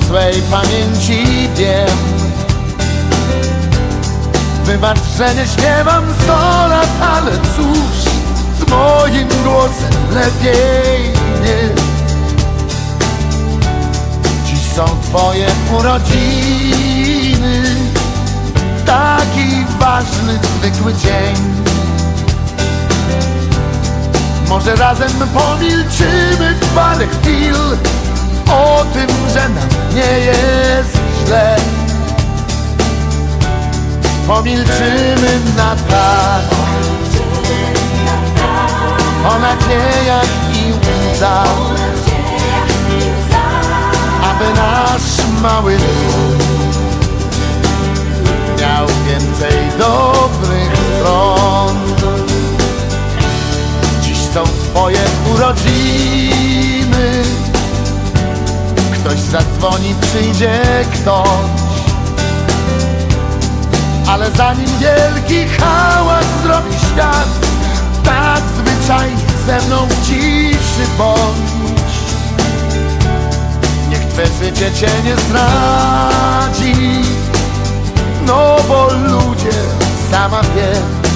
swej pamięci wiem. Wybacz, że nie śpiewam sto lat, ale cóż Z moim głosem lepiej nie. Dziś są twoje urodziny Taki ważny, zwykły dzień. Może razem pomilczymy parę chwil O tym, że nam nie jest źle. Pomilczymy na tak O nadziejach i łzach Aby nasz mały dom Miał więcej dobrych stron. Dziś są twoje urodziny Ktoś zadzwoni, przyjdzie ktoś. Ale zanim wielki hałas zrobi świat Tak zwyczajnie ze mną ciszy bądź. Niech twe życie cię nie zdradzi No bo ludzie, sama wiesz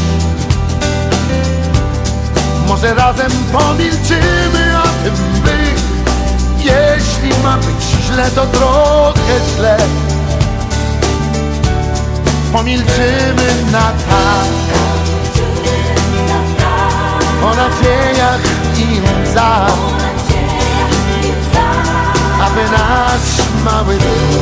może razem pomilczymy o tym Jeśli ma być źle, to trochę źle. Pomilczymy na tak. O nadziejach i łzach. Aby nasz mały dom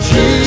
去